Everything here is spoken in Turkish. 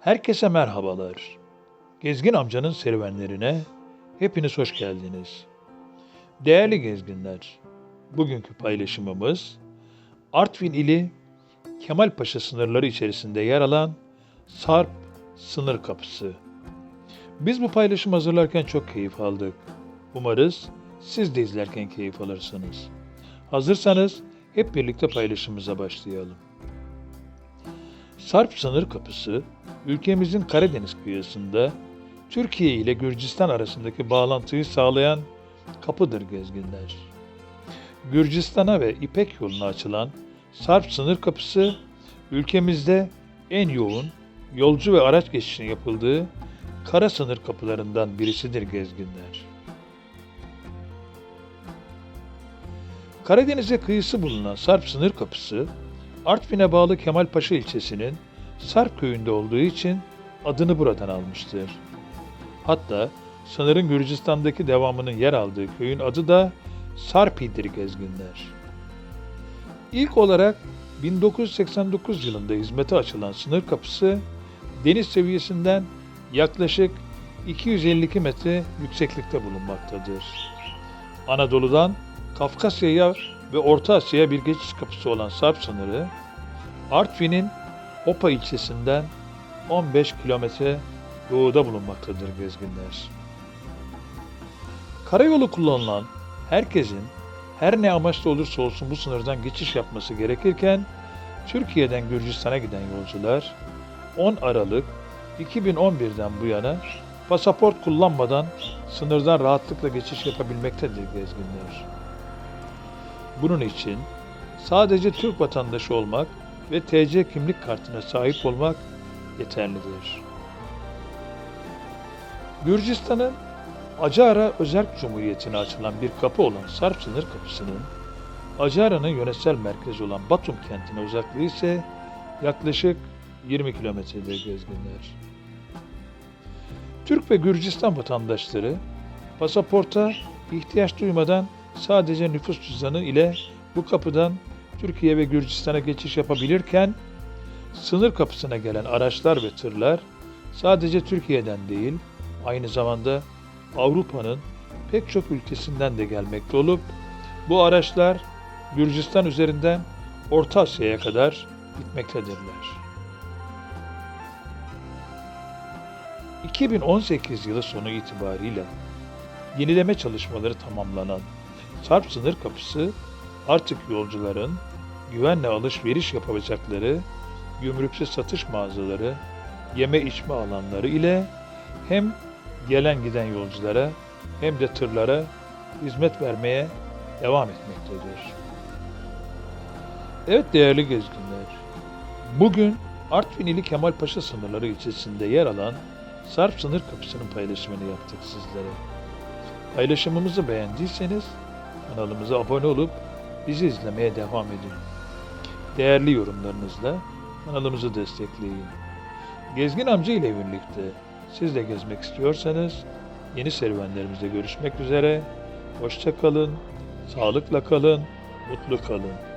Herkese merhabalar. Gezgin amcanın serüvenlerine hepiniz hoş geldiniz. Değerli gezginler, bugünkü paylaşımımız Artvin ili Kemalpaşa sınırları içerisinde yer alan Sarp sınır kapısı. Biz bu paylaşım hazırlarken çok keyif aldık. Umarız siz de izlerken keyif alırsınız. Hazırsanız hep birlikte paylaşımımıza başlayalım. Sarp sınır kapısı ülkemizin Karadeniz kıyısında Türkiye ile Gürcistan arasındaki bağlantıyı sağlayan kapıdır gezginler. Gürcistan'a ve İpek yoluna açılan Sarp sınır kapısı ülkemizde en yoğun yolcu ve araç geçişinin yapıldığı kara sınır kapılarından birisidir gezginler. Karadeniz'e kıyısı bulunan Sarp sınır kapısı, Artvin'e bağlı Kemalpaşa ilçesinin Sarp köyünde olduğu için adını buradan almıştır. Hatta sınırın Gürcistan'daki devamının yer aldığı köyün adı da Sarpi'dir gezginler. İlk olarak 1989 yılında hizmete açılan sınır kapısı deniz seviyesinden yaklaşık 252 metre yükseklikte bulunmaktadır. Anadolu'dan Kafkasya'ya ve Orta Asya'ya bir geçiş kapısı olan Sarp sınırı, Artvin'in Hopa ilçesinden 15 kilometre doğuda bulunmaktadır gezginler. Karayolu kullanılan herkesin her ne amaçla olursa olsun bu sınırdan geçiş yapması gerekirken Türkiye'den Gürcistan'a giden yolcular 10 Aralık 2011'den bu yana pasaport kullanmadan sınırdan rahatlıkla geçiş yapabilmektedir gezginler. Bunun için sadece Türk vatandaşı olmak ve TC kimlik kartına sahip olmak yeterlidir. Gürcistan'ın Acara Özerk Cumhuriyeti'ne açılan bir kapı olan Sarp sınır kapısının Acara'nın yönetsel merkezi olan Batum kentine uzaklığı ise yaklaşık 20 kilometredir gezginler. Türk ve Gürcistan vatandaşları pasaporta ihtiyaç duymadan sadece nüfus cüzdanı ile bu kapıdan Türkiye ve Gürcistan'a geçiş yapabilirken sınır kapısına gelen araçlar ve tırlar sadece Türkiye'den değil aynı zamanda Avrupa'nın pek çok ülkesinden de gelmekte olup bu araçlar Gürcistan üzerinden Orta Asya'ya kadar gitmektedirler. 2018 yılı sonu itibariyle yenileme çalışmaları tamamlanan Sarp sınır kapısı artık yolcuların güvenle alışveriş yapabilecekleri gümrüksüz satış mağazaları, yeme içme alanları ile hem gelen giden yolculara hem de tırlara hizmet vermeye devam etmektedir. Evet değerli gezginler, bugün Artvin ili Kemalpaşa sınırları ilçesinde yer alan Sarp sınır kapısının paylaşımını yaptık sizlere. Paylaşımımızı beğendiyseniz kanalımıza abone olup bizi izlemeye devam edin. Değerli yorumlarınızla kanalımızı destekleyin. Gezgin amca ile birlikte siz de gezmek istiyorsanız yeni serüvenlerimizde görüşmek üzere. Hoşça kalın, sağlıkla kalın, mutlu kalın.